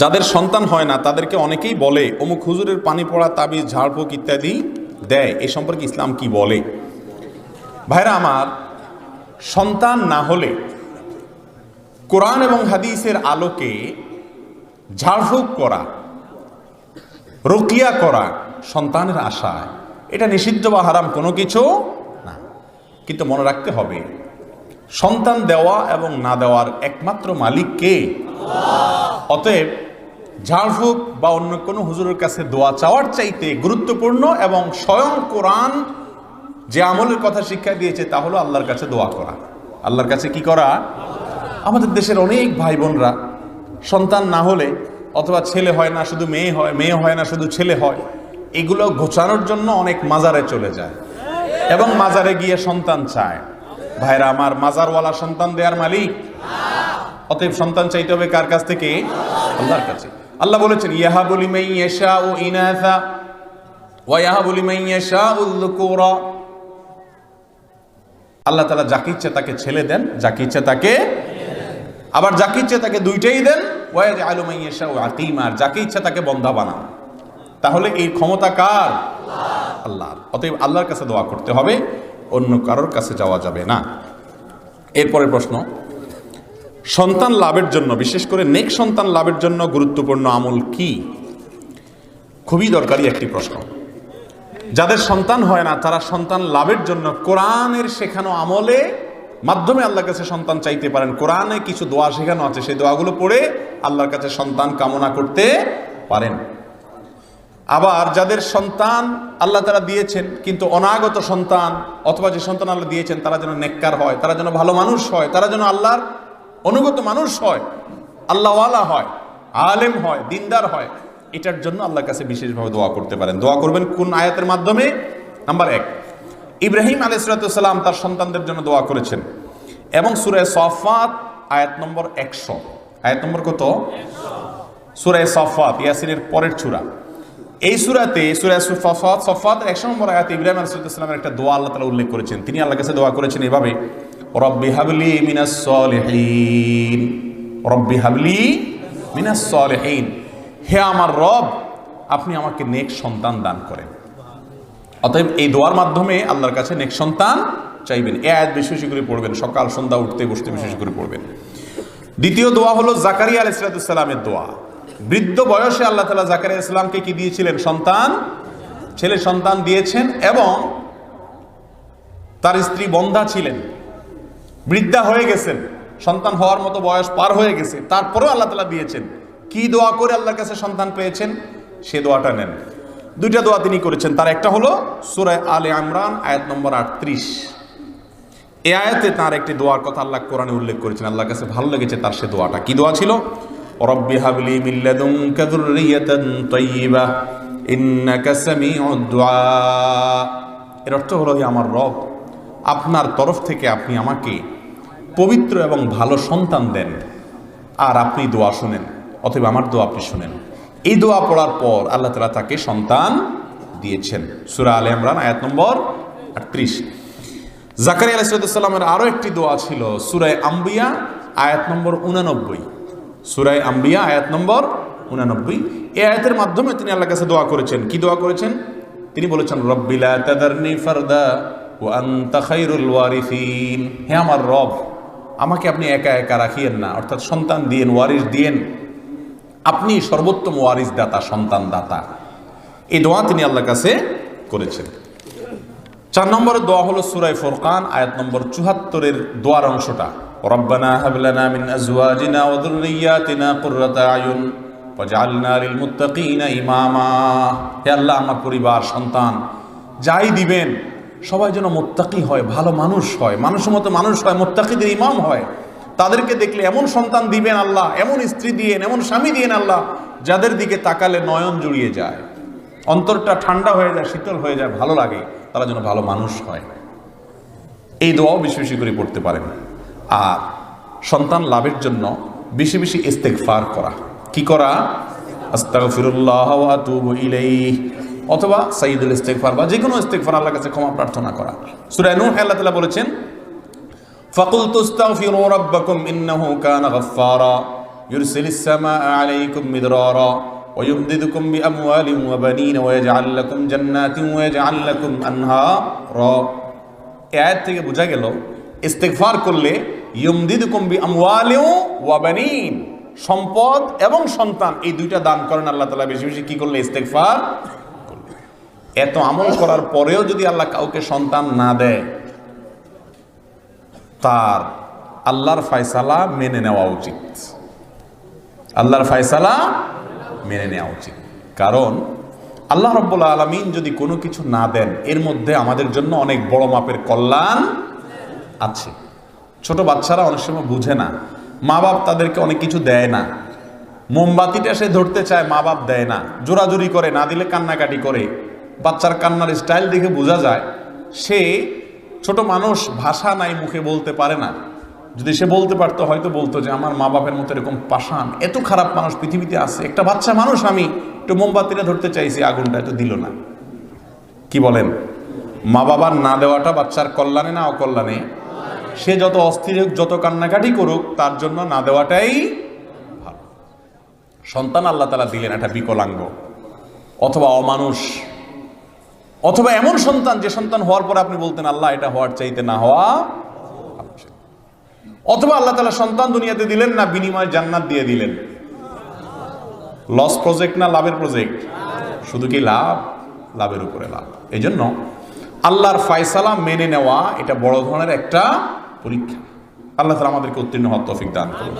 যাদের সন্তান হয় না, তাদেরকে অনেকেই বলে, অমুক হুজুরের পানি পড়া, তাবিজ, ঝাড়ফুঁক ইত্যাদি দেয়। এ সম্পর্কে ইসলাম কি বলে? ভাইরা আমার, সন্তান না হলে কোরআন এবং হাদিসের আলোকে ঝাড়ফুঁক করা, রকিয়া করা সন্তানের আশায় এটা নিষিদ্ধ বা হারাম কোনো কিছু না। কিন্তু মনে রাখতে হবে, সন্তান দেওয়া এবং না দেওয়ার একমাত্র মালিক কে? অতএব ঝাড়ফুঁক বা অন্য কোনো হুজুরের কাছে দোয়া চাওয়ার চাইতে গুরুত্বপূর্ণ এবং স্বয়ং কোরআন যে আমলের কথা শিক্ষা দিয়েছে তা হলো আল্লাহর কাছে দোয়া করা। আল্লাহর কাছে কি করা? আমাদের দেশের অনেক ভাই বোনরা সন্তান না হলে অথবা ছেলে হয় না, শুধু মেয়ে হয় মেয়ে হয় না, শুধু ছেলে হয়, এগুলো ঘোচানোর জন্য অনেক মাজারে চলে যায় এবং মাজারে গিয়ে সন্তান চায়। ভাইরা, আমার মাজারওয়ালা সন্তান দেওয়ার মালিক। অতএব সন্তান চাইতে হবে কার কাছ থেকে? আল্লাহর কাছে। আল্লাহ বলেছেন ইহা বলি মাই ইয়াশা ও ইনাথা ওয়া ইহা বলি মাই ইয়াশা উল্লুকুরা আল্লাহ তাআলা যাকে ইচ্ছে তাকে ছেলে দেন, যাকে ইচ্ছে তাকে আবার যাকে ইচ্ছে তাকে দুইটাই দেন ওয়াজ আলু মাই ইয়াশা ও আকিমার যাকে ইচ্ছে তাকে বন্ধা বানান। তাহলে এই ক্ষমতা কার? আল্লাহর। অতএব আল্লাহর কাছে দোয়া করতে হবে, অন্য কারোর কাছে যাওয়া যাবে না। এরপরের প্রশ্ন সন্তান লাভের জন্য, বিশেষ করে নেক সন্তান লাভের জন্য গুরুত্বপূর্ণ আমল কি? খুবই দরকারি একটি প্রশ্ন। যাদের সন্তান হয় না, তারা সন্তান লাভের জন্য কোরআনের শেখানো আমলে মাধ্যমে আল্লাহর কাছে সন্তান চাইতে পারেন। কোরআনে কিছু দোয়া শেখানো আছে, সেই দোয়াগুলো পড়ে আল্লাহর কাছে সন্তান কামনা করতে পারেন। আবার যাদের সন্তান আল্লাহ তারা দিয়েছেন, কিন্তু অনাগত সন্তান অথবা যে সন্তান আল্লাহ দিয়েছেন, তারা যেন নেককার হয়, তারা যেন ভালো মানুষ হয়, তারা যেন আল্লাহর অনুগত মানুষ হয়, আল্লাহওয়ালা হয়, আলেম হয়, দিনদার হয়, এটার জন্য আল্লাহর কাছে বিশেষভাবে দোয়া করতে পারেন। দোয়া করবেন কোন আয়াতের মাধ্যমে? নাম্বার এক, ইব্রাহিম আলাইসালাম তার সন্তানদের জন্য দোয়া করেছেন এবং সুরায় সফাত আয়াত নম্বর একশো। আয়াত নম্বর কত? সুরে সফাত, ইয়াসিনের পরের চূড়া এই সুরাতে, সুরা সফাত সফাতের একশো নম্বর আয়াত ইব্রাহিম আলাইসালামের একটা দোয়া আল্লাহ তালা উল্লেখ করেছেন। তিনি আল্লাহ কাছে দোয়া করেছেন এভাবে রব্বি হাবলি মিনাস সলিহিন। রব্বি হাবলি মিনাস সলিহিন। হে আমার রব, আপনি আমাকে নেক সন্তান দান করেন। অতএব এই দোয়ার মাধ্যমে আল্লাহর কাছে নেক সন্তান চাইবেন। এ আয়াত বেশি বেশি করে পড়বেন, সকাল, সন্ধ্যা, উঠতে, বসতে বেশি করে পড়বেন। দ্বিতীয় দোয়া হলো জাকারিয়া আলাইসালামের দোয়া। বৃদ্ধ বয়সে আল্লাহ তালা জাকারিয়া ইসলামকে কি দিয়েছিলেন? সন্তান, ছেলে সন্তান দিয়েছেন এবং তার স্ত্রী বন্ধা ছিলেন। বৃদ্ধা হয়ে গেছেন, সন্তান হওয়ার মতো বয়স পার হয়ে গেছে, তারপরেও আল্লাহ তালা দিয়েছেন। কি দোয়া করে আল্লাহর কাছে সন্তান পেয়েছেন? সে দোয়াটা নেন। দুইটা দোয়া তিনি করেছেন। তার একটা হলো সুরায় আলে আমরান আয়াত নম্বর আটত্রিশ। এ আয়াতে তার একটি দোয়ার কথা আল্লাহ কোরআনে উল্লেখ করেছেন। আল্লাহর কাছে ভালো লেগেছে তার সে দোয়াটা। কি দোয়া ছিল? রব্বি হাবলি মিল্লাদুনকা যুররিয়াতান তাইয়্যিবা ইন্নাকা সামিউদ দুআ। এর অর্থ হলো আমার রব আপনার তরফ থেকে আপনি আমাকে পবিত্র এবং ভালো সন্তান দেন। আর আপনি দোয়া শুনেন অথবা আমার দোয়া আপনি শুনেন। এই দোয়া পড়ার পর আল্লাহ তালা তাকে সন্তান দিয়েছেন। সুরা আলে ইমরান, আয়াত নম্বর আটত্রিশ। জাকারি আলাইসালামের আরও একটি দোয়া ছিল সুরায় আম্বিয়া, আয়াত নম্বর উনানব্বই। সুরায় আম্বিয়া, আয়াত নম্বর উনানব্বই। এই আয়াতের মাধ্যমে তিনি আল্লাহ কাছে দোয়া করেছেন। কি দোয়া করেছেন? তিনি বলেছেন রব্বিলা তাদারনি ফারদা ও আন্তা খাইরুল ওয়ারিসিন হে আমার রব, আমাকে আপনি একা একা রাখিয়েন না, অর্থাৎ সন্তান দিয়েন ওয়ারিস দিয়েন। আপনি সর্বোত্তম ওয়ারিস দাতা সন্তান দাতা এই দোয়া তিনি আল্লাহর কাছে করেছেন। চার নম্বরের দোয়া হলো সুরাই ফোরকান, আয়াত নম্বর চুহাত্তরের দোয়ার অংশটা। রব্বানা হাবলানা মিন আজওয়াজিনা ওয়া যুররিয়াতিনা কুররাতা আয়ুন ইমামা। হে আল্লাহ, আমার পরিবার, সন্তান, যাই দিবেন সবাই যেন মোত্তাকি হয়, ভালো মানুষ হয়, মানুষের মতো মানুষ হয়, মোত্তাকিদের ইমাম হয়। তাদেরকে দেখলে এমন সন্তান দিবেন আল্লাহ, এমন স্ত্রী দিয়েন, এমন স্বামী দিয়েন আল্লাহ, যাদের দিকে তাকালে নয়ন জুড়িয়ে যায়। অন্তরটা ঠান্ডা হয়ে যায়, শীতল হয়ে যায়, ভালো লাগে, তারা যেন ভালো মানুষ হয়। এই দোয়াও বেশি বেশি করে পড়তে পারেন। আর সন্তান লাভের জন্য বেশি বেশি ইস্তেকফার করা। কি করা? আস্তাগফিরুল্লাহ ওয়া অথবা সাইদুল ইস্তেকফার বা যে কোনো ইস্তেকফার আল্লাহর কাছে ক্ষমা প্রার্থনা করা সূরা নূহ আল্লাহ তাআলা বলেছেন ফাকুল তুস্তাগফিরু রাব্বাকুম ইন্নাহু কানা গাফফারা يرسل السماء عليكم مدرارا ويمددكم بأموال وبنين ويجعل لكم جنات ويجعل لكم أنهارا এই আয়াত থেকে বোঝা গেল ইস্তেগফার করলে ইয়মদিদুকুম বি আমওয়ালিউ ওয়া বানিন সম্পদ এবং সন্তান এই দুইটা দান করেন আল্লাহ তাআলা বেশি বেশি কি করলে ইস্তেগফার করলে। এত আমল করার পরেও যদি আল্লাহ কাউকে সন্তান না দেয়, তার আল্লাহর ফয়সালা মেনে নেওয়া উচিত। আল্লাহর ফয়সালা মেনে নেওয়া উচিত। কারণ আল্লাহ রব্বুল আলমিন যদি কোনো কিছু না দেন, এর মধ্যে আমাদের জন্য অনেক বড় মাপের কল্যাণ আছে। ছোট বাচ্চারা অনেক সময় বুঝে না মা বাপ তাদেরকে অনেক কিছু দেয় না। মোমবাতিটা সে ধরতে চায় মা বাপ দেয় না। জোরাজুরি করে, না দিলে কান্নাকাটি করে। বাচ্চার কান্নার স্টাইল দেখে বোঝা যায়, সে ছোট মানুষ ভাষা নাই মুখে বলতে পারে না। যদি সে বলতে পারতো, হয়তো বলতো যে আমার মা বাপের মতো এরকম পাষাণ, এত খারাপ মানুষ পৃথিবীতে আছে। একটা বাচ্চা মানুষ আমি একটু মোমবাতিটা ধরতে চাইছি, আগুনটা এত দিল না। কি বলেন? মা বাবার না দেওয়াটা বাচ্চার কল্যাণে না অকল্যাণে? সে যত অস্থির হোক, যত কান্নাকাটি করুক, তার জন্য না দেওয়াটাই ভালো। সন্তান আল্লাহ তালা দিলেন একটা বিকলাঙ্গ অথবা অমানুষ। অথবা এমন সন্তান, যে সন্তান হওয়ার পর আপনি বলতেন, আল্লাহ, এটা হওয়ার চাইতে না হওয়া অথবা আল্লাহ তালা সন্তান দুনিয়াতে দিলেন না, বিনিময় জান্নাত দিয়ে দিলেন। লস প্রজেক্ট না লাভের প্রজেক্ট শুধু কি লাভ? লাভের উপরে লাভ। এই জন্য আল্লাহর ফায়সালা মেনে নেওয়া, এটা বড় ধরনের একটা পরীক্ষা। আল্লাহ তালা আমাদেরকে উত্তীর্ণ হওয়ার তৌফিক দান করুন।